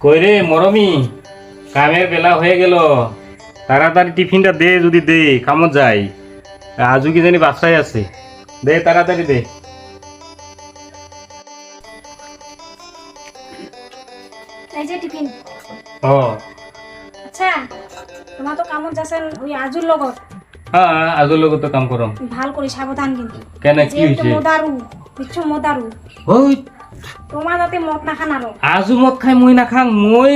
কই রে মরমি কামের বেলা হয়ে গেল। তাড়াতাড়ি টিফিনটা দে যদি দে কামত যাই। আজু কি জানি বাসায় আছে। দে তাড়াতাড়ি দে। এই যে টিফিন। ও। আচ্ছা তোমার তো কামত যাচ্ছেন ওই আজুর লগত। হ্যাঁ আজুর লোক তো কাম করো ভালো করে সাবধান কিন্তু। কেন কি হয়েছে মদারু বিচ্ছু মদারু। ওই তোমার মদ না খান আজু মদ খাই মই না খাং মই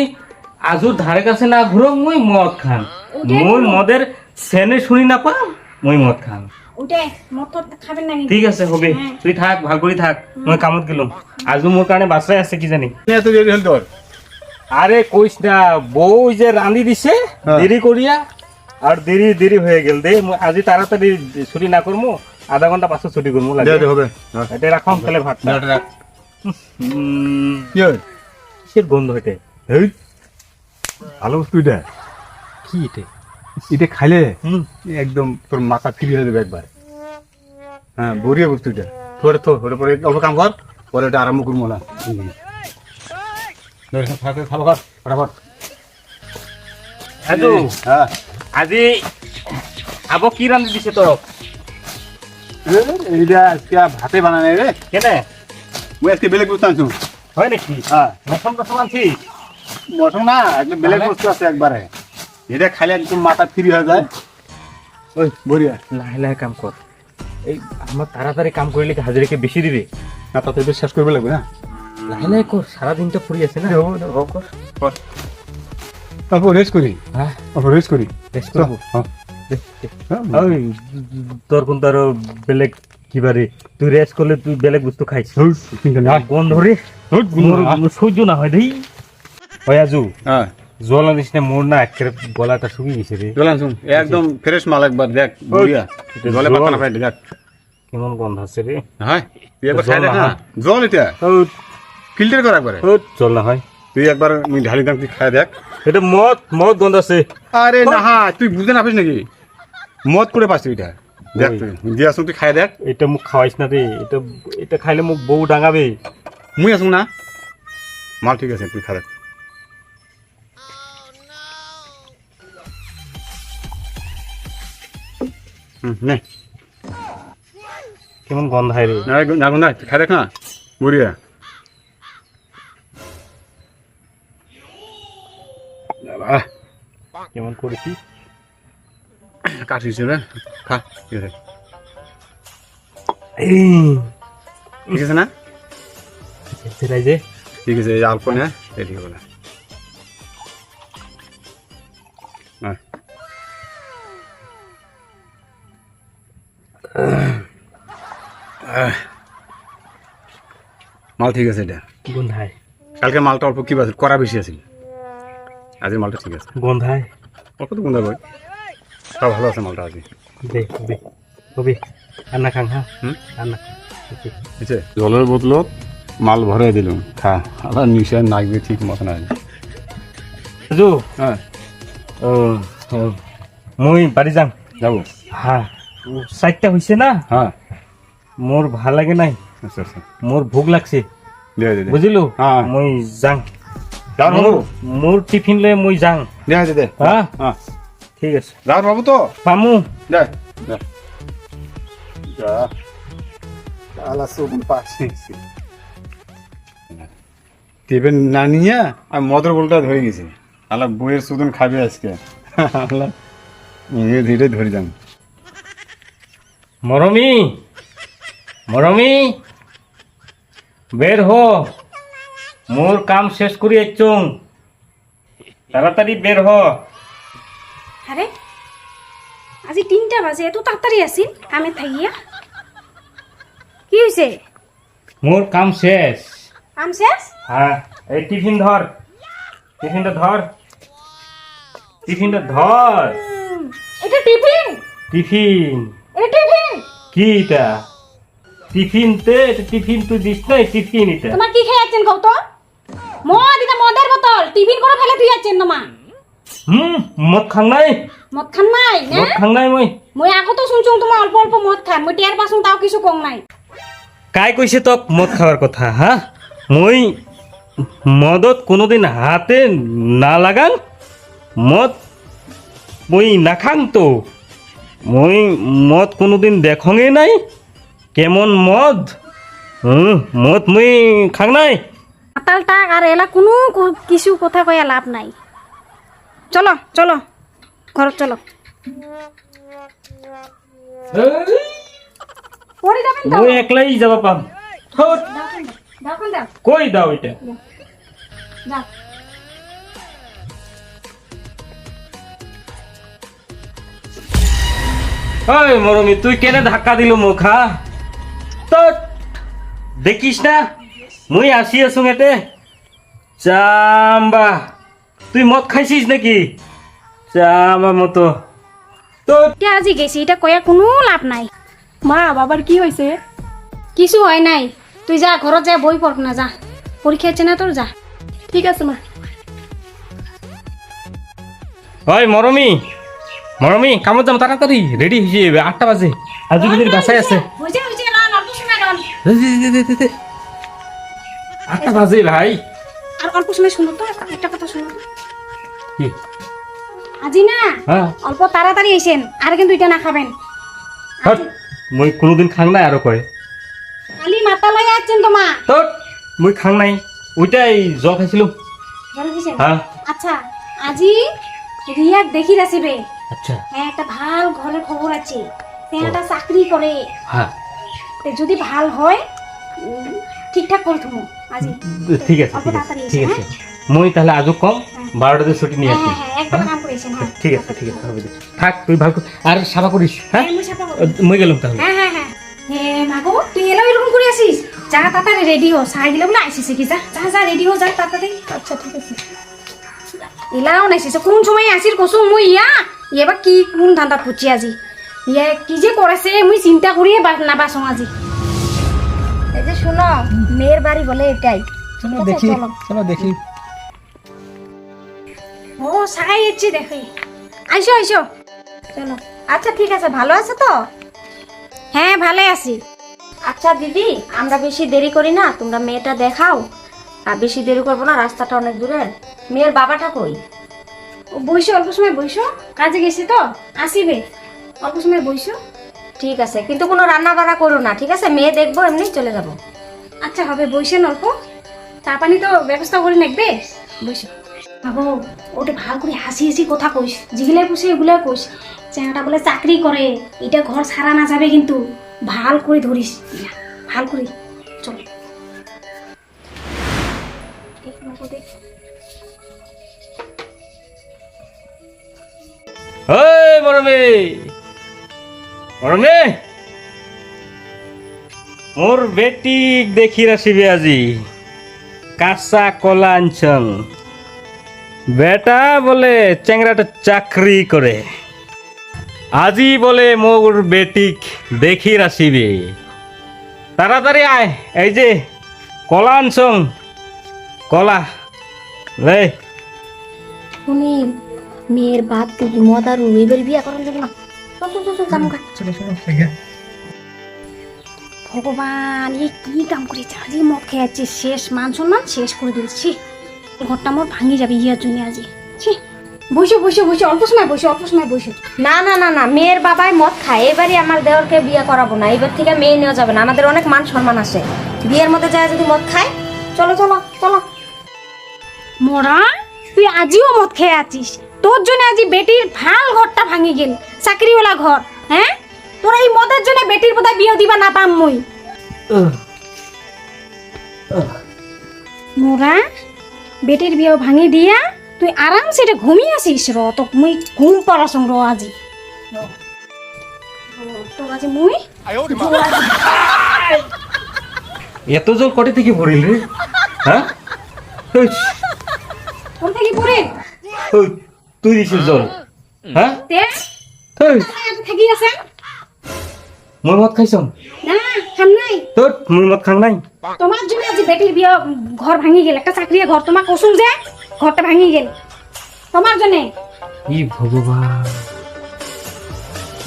আজুর ধারে কাছে না ঘুরো মই মদ খাং। ওটাই মই। মদের সেনে শুনি না পা মই মদ খাং। ওটে মদ তো খাবেন না ঠিক আছে হবে। হ্যাঁ। তুই থাক ভালো করে থাক। মই কামত গেলাম। আজু মোর কারণে বাসায় আছে কি জানি? এত দেরি হল তোর আরে কইস না বউ যে রাঁধি দিছে হ্যাঁ। দেরি করিয়া আর দেরি দেরি হয়ে গেল দে। মই আজি তাড়াতাড়ি ছুটি না করব আধা ঘণ্টা পাঁচশো ছুটি করব লাগে। দে হবে। এটা রাখম তাহলে ভাত হয় কিসের গন্ধ এটা? এই। ভালো বস্তু এটা। কি এটা? এটা খাইলে একদম তোর মাথা ফ্রি হয়ে যাবে একবার। হ্যাঁ বড়িয়া বস্তু এটা। থোড়ে তো ওটা পরে অল্প কাম কর পরে আরম্ভ করব না। খাব কর ফটাফট। আজু হ্যাঁ। আজি আবো কি রান্ধি দিছে তোর? এ, এইটা আজকে ভাতে বানাই নাই রে। কেনে? মই আজকে বেলেগ বস্তু আনছো? হয় নাকি? হ্যাঁ। টসন আনছি? মটন না একদম বেলেগ বস্তু আছে একবারে। এটা খাইলে একদম মাথা ফ্রি হয়ে যায়। ওই বড়িয়া। লাহে লাহে কাম কর। এই আমার তাড়াতাড়ি কাম করলে কি হাজিরাকে বেশি দিবে? না তাতে তো শেষ করবে লাগবে না। লাহে লাহে কর সারাদিনটা পড়ে আছে না? হোক কর তারপর রেস্ট করি। হ্যাঁ তারপর রেস্ট করি। বেশ করব? হ্যাঁ। দে, দে। হ্যাঁ, ওই তোর কোন তার বেলেগ কিবারে তুই রেস্ট করলে তুই বেলেগ বস্তু খাইছ ধুর, কিন্তু না। গন্ধ রে। সহ্য না হয় দেই। আজু হ্যাঁ। জল আনিস না মোর না একেবারে গলাটা শুকিয়ে গেছে রে। জল আনছুন একদম ফ্রেশ মাল একবার দেখ বড়িয়া। জলে পাতা না পাই দেখ। কেমন গন্ধ আছে রে। হ্যাঁ তুই একবার জল খাই দেখ না, না জল এটা? ফিল্টার কর একবারে। চল না হয়। তুই একবার মুই ঢালি দাম তুই খাই দেখ। এটা মদ মদ গন্ধ আছে। আরে না হ্যাঁ তুই বুঝতে না পারিস নাকি? মদ করে পাস তুই এটা? দেখ দিয়ে আসুন তুই খাই দেখ। এটা মুখ খাওয়াইস না রে। এটা এটা খাইলে মুখ বউ ডাঙাবে। মুই আসুন না? মাল ঠিক আছে তুই খাই দেখ। নে। কেমন গন্ধ হয় রে। না না না খাই দেখ না। বড়িয়া। কেমন করেছি কাটিস রে খা ঠিক আছে। এই ঠিক আছে না? ঠিক আছে অল্প না এদিকে বলে মাল ঠিক আছে এটা? গন্ধায়। কালকে মালটা অল্প কি আছে করা বেশি আছে আজকের মালটা ঠিক আছে। গন্ধায়। অল্প তো গুন্দা বই সব ভালো আছে মালটা আজকে দে হবে হবে রান্না খাং হ্যাঁ? ঠিক আছে জলের বোতলত মাল ভরে দিলাম খা। আবার নিশা নাগবে ঠিক মতন আছে রাজু হ্যাঁ। ও ও, মুই বাড়ি যাম। যাব। হ্যাঁ চারটা হয়েছে না? হ্যাঁ। মোর ভালো লাগে নাই। আচ্ছা আচ্ছা। মোর ভোক লাগছে। দে দে দে। বুঝিলু হ্যাঁ। মুই যাং মোর টিফিন লয়ে মুই যাং দে দে দে। হ্যাঁ হ্যাঁ। ঠিক আছে। যাওয়ার বাবু তো? পামু দে। দে। যা। আলা সুবন পাশে টিফিন না নিয়ে আমি মদর বলটা ধরে গেছি। আলা বইয়ের সুদন খাবে আজকে। আলা ধীরে ধীরে ধরে যান। মরমি। মরমি। বের হো। মোর কাম শেষ করি একচুং তাড়াতাড়ি বের হ। আরে আজি তিনটা বাজে এত তাড়াতাড়ি আসিল কামে থাকিয়া। কি হয়েছে মোর কাম শেষ। কাম শেষ? হ্যাঁ এই টিফিন ধর টিফিনটা ধর টিফিনটা ধর এটা টিফিন? টিফিন। এটা টিফিন? কি এটা? টিফিন তে এটা টিফিন তুই দিস না টিফিন এটা। তোমার কি খেয়ে যাচ্ছেন কও তো মদ এটা মদের বোতল টিফিন করে ফেলে তুই যাচ্ছেন তোমা হুম মদ খাং নাই। মদ খান নাই মদ খাং নাই মই। মই আগত শুনছুং তোমার অল্প অল্প মদ খান মই টিয়ার পাছুং তাও কিছু কম নাই। কাই কৈছে তোক মদ খাওয়ার কথা হা? মই মদত কোনোদিন হাতে না লাগান মদ মই নাখাং তো। মই মদ কোনোদিন দেখঙে নাই কেমন মদ? হুম মদ মই খাং নাই। মাতাল টাক আর এলা কোনো কিছু কথা কয়া লাভ নাই। চলো চলো। ঘৰত চলো। একলাই যাব পাম। কই দাও এটা? ওই মরমি তুই কেনে ধাক্কা দিল হা? তো দেখিস না? মুই আসি আছো এতে চাম্বা তুই মদ খাইছিস নাকি? চাম্বা মতো। তো এতিয়া আজি গেছি? এটা কয়া কোনো লাভ নাই। মা বাবার কি হয়েছে কিছু হয় নাই। তুই যা ঘৰত যা বই পঢ় না যা। পৰীক্ষা আছে না তোৰ? যা। ঠিক আছে মা। ওই মরমি মরমি কামত যাম তাড়াতাড়ি। রেডি হয়েছি আটটা বাজে। আজু দিদির বাসায় আছে। আটটা বাজে ভাই। আর অল্প সময় শুনো তো একটা কথা শুনো। কি? আজি না? হ্যাঁ। অল্প তাড়াতাড়ি আর কিন্তু এটা না খাবেন। মই কোনোদিন খাং নাই কয়। কালি মাতা লই আছেন তোমা তোর মুই খাং নাই। ওইটাই জ্বর খাইছিলো। হ্যাঁ আচ্ছা আজি রিয়াক দেখি রাসিবে আচ্ছা। হ্যাঁ একটা ভালো ঘরের খবর আছে। সে একটা চাকরি করে হ্যাঁ যদি ভালো হয় ঠিকঠাক করে থমো। আজি। ঠিক আছে অল্প ঠিক আছে। ঠিক আছে। মই তাহলে আজও কম। বারোটাতে ছুটি নিয়ে হ্যাঁ আসি হ্যাঁ হ্যাঁ হ্যাঁ। ঠিক আছে ঠিক আছে হবে থাক তুই ভালো আর সাবা করিস হ্যাঁ? মুই গেলাম তাহলে। হ্যাঁ হ্যাঁ হ্যাঁ। হে মাগো তুই এলো এরকম করে আসিস? যা তাড়াতাড়ি রেডি হো সাই দিলে বলে আইসিস কি যা যা যা রেডি হো যা তাড়াতাড়ি আচ্ছা ঠিক আছে। এলাও নাইছিস কোন সময় আসির কসুম মুই ইয়া? এবার কি কোন ধান্দা আজি? ইয়ে কি যে করেছে মুই চিন্তা করিয়ে বা- না বাসং আজি। এই যে শুনো মেয়ের বাড়ি বলে এটাই। চলো দেখি চলো। চলো দেখি। ও, সাই এসছি, দেখি। আইসো আইসো। চলো। আচ্ছা ঠিক আছে, ভালো আছে তো? হ্যাঁ ভালো আছি। আচ্ছা দিদি, আমরা বেশি দেরি করি না, তোমরা মেয়েটা দেখাও। আর বেশি দেরি করব না, রাস্তাটা অনেক দূরে। মেয়ের বাবাটা কই? ও, বইসো, অল্প সময় বইসো। কাজে গেছি তো আসিবে অল্প সময় বইসো। ঠিক আছে, কিন্তু কোনো রান্না বান্না করো না, ঠিক আছে? মেয়ে দেখব, এমনি চলে যাব। আচ্ছা হবে বইসেন অল্প। চা পানি তো ব্যবস্থা করে নেকবে? বইসো। বাবু, ওটা ভালো করে হাসি হাসি কথা কইস যেগুলাই পুষে এগুলাই কইস। চেনাটা বলে চাকরি করে, এটা ঘর সারা না যাবে কিন্তু। ভালো করে ধরিস ভালো করে। চল। দেখ। রাখিবি আজি। কাঁচা কলা আনছং। বেটা বলে চেংরাটা চাকরি করে। আজি বলে মোর বেটিক দেখি রাখিবি তাড়াতাড়ি আয় এই যে কলা আনছং কলা লে শুনি মেয়ের বাপ তুই মদ আর এবার বিয়া করার জন্য? ভগবান কি কাম করেছে? আজি মদ খেয়ে যাচ্ছে। শেষ মান সম্মান শেষ করে দিচ্ছি ঘরটা মোর ভাঙি যাবে ইয়ার জন্য আজি। ছি বসে বসে বসে অল্প সময় বসে অল্প সময় বসে। না না না না মেয়ের বাবাই মদ খায় এবারই আমার দেওরকে বিয়ে করাবো না এবার থেকে মেয়ে নেওয়া যাবে না আমাদের অনেক মান সম্মান আছে। বিয়ের মধ্যে যায় যদি মদ খায় চলো চলো চলো। মোরা তুই আজিও মদ খেয়ে আছিস তোর জন্য আজি বেটির ভালো ঘরটা ভাঙি গেল চাকরিওয়ালা ঘর হ্যাঁ? তোর এই মদের জন্য বেটির বোধহয় বিয়ে দিবা না পাম মুই মোরা বেটির বিয়ে ভাঙি দিয়া তুই আরামসে এটা ঘুমিয়ে আসিস র তো মুই ঘুম পারাসং র আজি। মুই এত জল কটে থেকে ভরিল রে? হ্যাঁ? ওই, থেকে পড়ে? ওই, তুই দিছিস জল। হ্যাঁ? তে? ওই, থাকি আছে মই মদ খাইছ না। খাম নাই? তোর মই মদ খাং নাই? তোমার জন্য আজ বেটির বিয়ে ঘর ভাঙি গেল। একটা চাকরি ঘর তোমার কসুম যে ঘরটা ভাঙি গেল। তোমার জন্য? ই ভগবান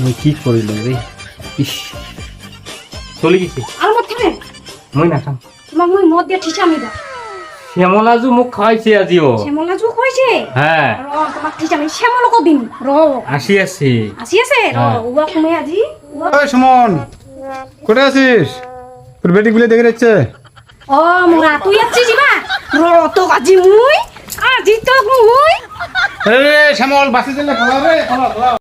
মই কি কৰিলো ৰে ইস। চলি গেছি। আর মদ খাবে? মই নাখাম। তোমাক মুই মদ দিয়ে আমি দাও শ্যামলাজু মোক খাওয়াইছে আজিও শ্যামলা যুগ হয়েছে হ্যাঁ। র তোমাক ঠিক আমি শ্যামলকো দিম। র আসি আছে আসি আছে? র। উয়া তুমি আজি। ওই সুমন। কোথায় আছিস? তোর বেটি গুলো দেখে যাচ্ছে ও মোরা তুই আছিস যিবা রত আজি মুই আজি তো মুই। শ্যামল বাসে চলে খাওয়া রে খাওয়া খাওয়া